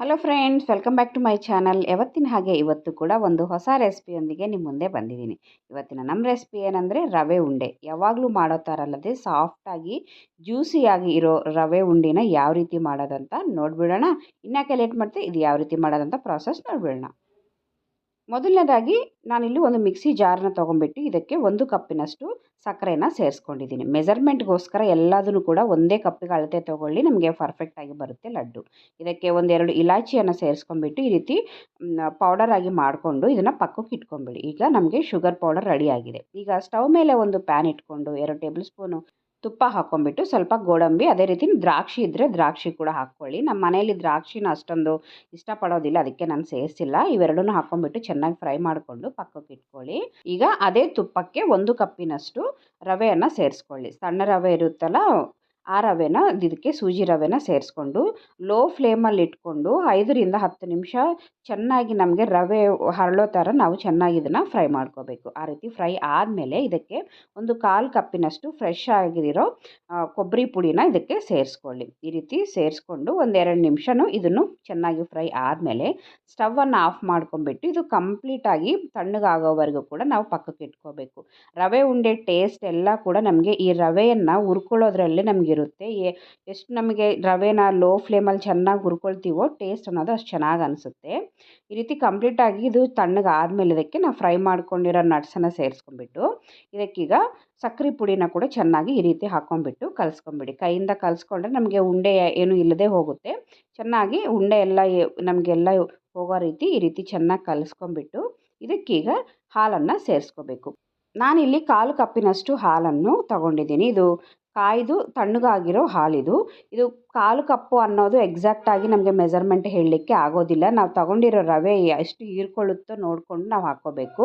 Hello friends welcome back to my channel ಯಾವತ್ತಿನ ಹಾಗೆ ಇವತ್ತು ಕೂಡ ಒಂದು ಹೊಸ ರೆಸಿಪಿಯೊಂದಿಗೆ ನಿಮ್ಮ ಮುಂದೆ ಬಂದಿದ್ದೀನಿ. ಇವತ್ತಿನ ನಮ್ಮ ರೆಸಿಪಿ ಏನಂದರೆ ರವೆ ಉಂಡೆ. ಯಾವಾಗಲೂ ಮಾಡೋ ಥರ ಅಲ್ಲದೆ ಸಾಫ್ಟಾಗಿ ಜ್ಯೂಸಿಯಾಗಿ ಇರೋ ರವೆ ಉಂಡೆನ ಯಾವ ರೀತಿ ಮಾಡೋದಂತ ನೋಡಿಬಿಡೋಣ. ಇನ್ಯಾಕೆ ಲೇಟ್ ಮಾಡ್ತೀವಿ ಇದು ಯಾವ ರೀತಿ ಮಾಡೋದಂತ ಪ್ರಾಸೆಸ್ ನೋಡಿಬಿಡೋಣ. ಮೊದಲನೇದಾಗಿ ನಾನಿಲ್ಲಿ ಒಂದು ಮಿಕ್ಸಿ ಜಾರನ್ನ ತೊಗೊಂಡ್ಬಿಟ್ಟು ಇದಕ್ಕೆ ಒಂದು ಕಪ್ಪಿನಷ್ಟು ಸಕ್ಕರೆನ ಸೇರಿಸ್ಕೊಂಡಿದ್ದೀನಿ. ಮೆಜರ್ಮೆಂಟ್ಗೋಸ್ಕರ ಎಲ್ಲದನ್ನು ಕೂಡ ಒಂದೇ ಕಪ್ಪಿಗೆ ಅಳತೆ ತೊಗೊಳ್ಳಿ, ನಮಗೆ ಪರ್ಫೆಕ್ಟಾಗಿ ಬರುತ್ತೆ ಲಡ್ಡು. ಇದಕ್ಕೆ ಒಂದೆರಡು ಇಲಾಚಿಯನ್ನು ಸೇರಿಸ್ಕೊಂಡ್ಬಿಟ್ಟು ಈ ರೀತಿ ಪೌಡರ್ ಆಗಿ ಮಾಡಿಕೊಂಡು ಇದನ್ನು ಪಕ್ಕಕ್ಕೆ ಇಟ್ಕೊಂಬಿಡಿ. ಈಗ ನಮಗೆ ಶುಗರ್ ಪೌಡರ್ ರೆಡಿ ಆಗಿದೆ. ಈಗ ಸ್ಟವ್ ಮೇಲೆ ಒಂದು ಪ್ಯಾನ್ ಇಟ್ಕೊಂಡು, ಎರಡು ಟೇಬಲ್ ಸ್ಪೂನು ತುಪ್ಪ ಹಾಕ್ಕೊಂಬಿಟ್ಟು ಸ್ವಲ್ಪ ಗೋಡಂಬಿ, ಅದೇ ರೀತಿ ದ್ರಾಕ್ಷಿ ಇದ್ದರೆ ದ್ರಾಕ್ಷಿ ಕೂಡ ಹಾಕ್ಕೊಳ್ಳಿ. ನಮ್ಮ ಮನೆಯಲ್ಲಿ ದ್ರಾಕ್ಷಿನ ಅಷ್ಟೊಂದು ಇಷ್ಟಪಡೋದಿಲ್ಲ, ಅದಕ್ಕೆ ನಾನು ಸೇರಿಸಿಲ್ಲ. ಇವೆರಡನ್ನೂ ಹಾಕ್ಕೊಂಬಿಟ್ಟು ಚೆನ್ನಾಗಿ ಫ್ರೈ ಮಾಡಿಕೊಂಡು ಪಕ್ಕಕ್ಕೆ ಇಟ್ಕೊಳ್ಳಿ. ಈಗ ಅದೇ ತುಪ್ಪಕ್ಕೆ ಒಂದು ಕಪ್ಪಿನಷ್ಟು ರವೆಯನ್ನು ಸೇರಿಸ್ಕೊಳ್ಳಿ. ಸಣ್ಣ ರವೆ ಇರುತ್ತಲ್ಲ ಆ ರವೆನ ಇದಕ್ಕೆ ಸೂಜಿ ರವೆನ ಸೇರಿಸ್ಕೊಂಡು ಲೋ ಫ್ಲೇಮಲ್ಲಿ ಇಟ್ಕೊಂಡು ಐದರಿಂದ ಹತ್ತು ನಿಮಿಷ ಚೆನ್ನಾಗಿ ನಮಗೆ ರವೆ ಹರಳೋ ಥರ ನಾವು ಚೆನ್ನಾಗಿ ಇದನ್ನು ಫ್ರೈ ಮಾಡ್ಕೋಬೇಕು. ಆ ರೀತಿ ಫ್ರೈ ಆದಮೇಲೆ ಇದಕ್ಕೆ ಒಂದು ಕಾಲು ಕಪ್ಪಿನಷ್ಟು ಫ್ರೆಶ್ ಆಗಿರೋ ಕೊಬ್ಬರಿ ಪುಡಿನ ಇದಕ್ಕೆ ಸೇರಿಸ್ಕೊಳ್ಳಿ. ಈ ರೀತಿ ಸೇರಿಸ್ಕೊಂಡು ಒಂದೆರಡು ನಿಮಿಷನೂ ಇದನ್ನು ಚೆನ್ನಾಗಿ ಫ್ರೈ ಆದಮೇಲೆ ಸ್ಟವನ್ನು ಆಫ್ ಮಾಡ್ಕೊಂಬಿಟ್ಟು ಇದು ಕಂಪ್ಲೀಟಾಗಿ ತಣ್ಣಗಾಗೋವರೆಗೂ ಕೂಡ ನಾವು ಪಕ್ಕಕ್ಕೆ ಇಟ್ಕೋಬೇಕು. ರವೆ ಉಂಡೆ ಟೇಸ್ಟ್ ಎಲ್ಲ ಕೂಡ ನಮಗೆ ಈ ರವೆಯನ್ನು ಹುರ್ಕೊಳ್ಳೋದ್ರಲ್ಲೇ ನಮಗಿರುತ್ತೆ ಎಷ್ಟು ನಮಗೆ ರವೆನ ಲೋ ಫ್ಲೇಮಲ್ಲಿ ಚೆನ್ನಾಗಿ ಹುರ್ಕೊಳ್ತೀವೋ ಟೇಸ್ಟ್ ಅನ್ನೋದು ಅಷ್ಟು ಚೆನ್ನಾಗಿ ಅನಿಸುತ್ತೆ. ಈ ರೀತಿ ಕಂಪ್ಲೀಟಾಗಿ ಇದು ತಣ್ಣಗೆ ಆದಮೇಲೆ ಇದಕ್ಕೆ ನಾವು ಫ್ರೈ ಮಾಡ್ಕೊಂಡಿರೋ ನಟ್ಸನ್ನು ಸೇರಿಸ್ಕೊಂಡ್ಬಿಟ್ಟು, ಇದಕ್ಕೀಗ ಸಕ್ಕರೆ ಪುಡಿನ ಕೂಡ ಚೆನ್ನಾಗಿ ಈ ರೀತಿ ಹಾಕ್ಕೊಂಬಿಟ್ಟು ಕಲಿಸ್ಕೊಂಬಿಡಿ ಕೈಯಿಂದ ಕಲಿಸ್ಕೊಂಡ್ರೆ ನಮಗೆ ಉಂಡೆ ಏನು ಇಲ್ಲದೆ ಹೋಗುತ್ತೆ. ಚೆನ್ನಾಗಿ ಉಂಡೆ ಎಲ್ಲ ನಮಗೆಲ್ಲ ಹೋಗೋ ರೀತಿ ಈ ರೀತಿ ಚೆನ್ನಾಗಿ ಕಲಿಸ್ಕೊಂಬಿಟ್ಟು ಇದಕ್ಕೀಗ ಹಾಲನ್ನು ಸೇರಿಸ್ಕೋಬೇಕು. ನಾನಿಲ್ಲಿ ಕಾಲು ಕಪ್ಪಿನಷ್ಟು ಹಾಲನ್ನು ತಗೊಂಡಿದ್ದೀನಿ. ಇದು ಕಾಯ್ದು ತಣ್ಣಗಾಗಿರೋ ಹಾಲಿದು. ಇದು ಕಾಲು ಕಪ್ಪು ಅನ್ನೋದು ಎಕ್ಸಾಕ್ಟಾಗಿ ನಮಗೆ ಮೆಜರ್ಮೆಂಟ್ ಹೇಳಲಿಕ್ಕೆ ಆಗೋದಿಲ್ಲ. ನಾವು ತಗೊಂಡಿರೋ ರವೆ ಎಷ್ಟು ಹೀರ್ಕೊಳ್ಳುತ್ತೋ ನೋಡಿಕೊಂಡು ನಾವು ಹಾಕ್ಕೋಬೇಕು.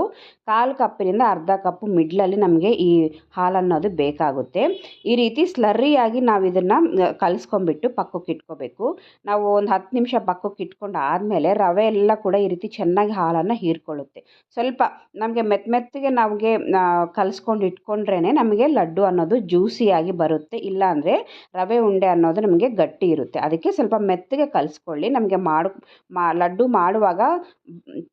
ಕಾಲು ಕಪ್ಪಿನಿಂದ ಅರ್ಧ ಕಪ್ಪು ಮಿಡ್ಲಲ್ಲಿ ನಮಗೆ ಈ ಹಾಲು ಅನ್ನೋದು ಬೇಕಾಗುತ್ತೆ. ಈ ರೀತಿ ಸ್ಲರ್ರಿಯಾಗಿ ನಾವು ಇದನ್ನು ಕಲಿಸ್ಕೊಂಬಿಟ್ಟು ಪಕ್ಕಕ್ಕೆ ಇಟ್ಕೋಬೇಕು. ನಾವು ಒಂದು ಹತ್ತು ನಿಮಿಷ ಪಕ್ಕಕ್ಕೆ ಇಟ್ಕೊಂಡು ಆದಮೇಲೆ ರವೆ ಎಲ್ಲ ಕೂಡ ಈ ರೀತಿ ಚೆನ್ನಾಗಿ ಹಾಲನ್ನು ಹೀರ್ಕೊಳ್ಳುತ್ತೆ. ಸ್ವಲ್ಪ ನಮಗೆ ಮೆತ್ತ ಮೆತ್ತಗೆ ನಮಗೆ ಕಲಿಸ್ಕೊಂಡು ಇಟ್ಕೊಂಡ್ರೇ ನಮಗೆ ಲಡ್ಡು ಅನ್ನೋದು ಜ್ಯೂಸಿಯಾಗಿ ಬರುತ್ತೆ. ಇಲ್ಲಾಂದರೆ ರವೆ ಉಂಡೆ ಅನ್ನೋದು ನಮಗೆ ಗಟ್ಟಿ ಇರುತ್ತೆ. ಅದಕ್ಕೆ ಸ್ವಲ್ಪ ಮೆತ್ತಗೆ ಕಲಿಸ್ಕೊಳ್ಳಿ. ನಮಗೆ ಮಾಡು, ಮಾ, ಲಡ್ಡು ಮಾಡುವಾಗ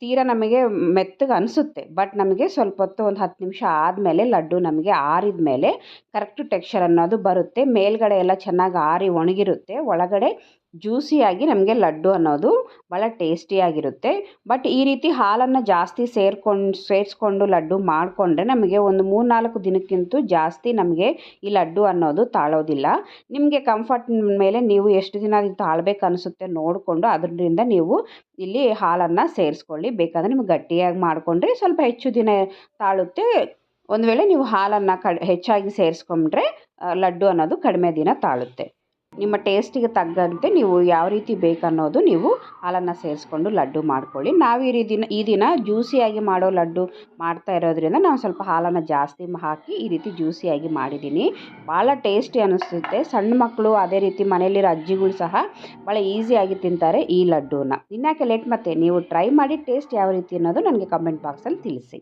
ತೀರಾ ನಮಗೆ ಮೆತ್ತಗೆ ಅನಿಸುತ್ತೆ. ಬಟ್ ನಮಗೆ ಸ್ವಲ್ಪ ಹೊತ್ತು ಒಂದು ಹತ್ತು ನಿಮಿಷ ಆದಮೇಲೆ ಲಡ್ಡು ನಮಗೆ ಆರಿದ ಮೇಲೆ ಕರೆಕ್ಟ್ ಟೆಕ್ಸ್ಚರ್ ಅನ್ನೋದು ಬರುತ್ತೆ. ಮೇಲ್ಗಡೆ ಎಲ್ಲ ಚೆನ್ನಾಗಿ ಆರಿ ಒಣಗಿರುತ್ತೆ. ಒಳಗಡೆ ಜ್ಯೂಸಿಯಾಗಿ ನಮಗೆ ಲಡ್ಡು ಅನ್ನೋದು ಭಾಳ ಟೇಸ್ಟಿಯಾಗಿರುತ್ತೆ. ಬಟ್ ಈ ರೀತಿ ಹಾಲನ್ನು ಜಾಸ್ತಿ ಸೇರ್ಕೊಂಡು, ಸೇರಿಸ್ಕೊಂಡು ಲಡ್ಡು ಮಾಡಿಕೊಂಡ್ರೆ ನಮಗೆ ಒಂದು ಮೂರ್ನಾಲ್ಕು ದಿನಕ್ಕಿಂತ ಜಾಸ್ತಿ ನಮಗೆ ಈ ಲಡ್ಡು ಅನ್ನೋದು ತಾಳೋದಿಲ್ಲ. ನಿಮಗೆ ಕಂಫರ್ಟ್ ಮೇಲೆ ನೀವು ಎಷ್ಟು ದಿನ ಇದು ತಾಳ್ಬೇಕು ಅನಿಸುತ್ತೆ ನೋಡಿಕೊಂಡು ಅದರಿಂದ ನೀವು ಇಲ್ಲಿ ಹಾಲನ್ನು ಸೇರಿಸ್ಕೊಳ್ಳಿ. ಬೇಕಾದರೆ ನಿಮ್ಗೆ ಗಟ್ಟಿಯಾಗಿ ಮಾಡಿಕೊಂಡ್ರೆ ಸ್ವಲ್ಪ ಹೆಚ್ಚು ದಿನ ತಾಳುತ್ತೆ. ಒಂದು ವೇಳೆ ನೀವು ಹಾಲನ್ನು ಕಡ್, ಹೆಚ್ಚಾಗಿ ಸೇರಿಸ್ಕೊಂಡ್ರೆ ಲಡ್ಡು ಅನ್ನೋದು ಕಡಿಮೆ ದಿನ ತಾಳುತ್ತೆ. ನಿಮ್ಮ ಟೇಸ್ಟಿಗೆ ತಕ್ಕಂತೆ ನೀವು ಯಾವ ರೀತಿ ಬೇಕನ್ನೋದು ನೀವು ಹಾಲನ್ನು ಸೇರಿಸ್ಕೊಂಡು ಲಡ್ಡು ಮಾಡ್ಕೊಳ್ಳಿ. ನಾವು ಈ ರೀತಿ ಈ ದಿನ ಜ್ಯೂಸಿಯಾಗಿ ಮಾಡೋ ಲಡ್ಡು ಮಾಡ್ತಾ ಇರೋದ್ರಿಂದ ನಾವು ಸ್ವಲ್ಪ ಹಾಲನ್ನು ಜಾಸ್ತಿ ಹಾಕಿ ಈ ರೀತಿ ಜ್ಯೂಸಿಯಾಗಿ ಮಾಡಿದ್ದೀನಿ. ಭಾಳ ಟೇಸ್ಟಿ ಅನಿಸುತ್ತೆ. ಸಣ್ಣ ಮಕ್ಕಳು ಅದೇ ರೀತಿ ಮನೆಯಲ್ಲಿರೋ ಅಜ್ಜಿಗಳು ಸಹ ಭಾಳ ಈಸಿಯಾಗಿ ತಿಂತಾರೆ ಈ ಲಡ್ಡೂನ. ಇನ್ಯಾಕೆ ಲೇಟ್ ಮತ್ತೆ ನೀವು ಟ್ರೈ ಮಾಡಿ ಟೇಸ್ಟ್ ಯಾವ ರೀತಿ ಅನ್ನೋದು ನನಗೆ ಕಮೆಂಟ್ ಬಾಕ್ಸಲ್ಲಿ ತಿಳಿಸಿ.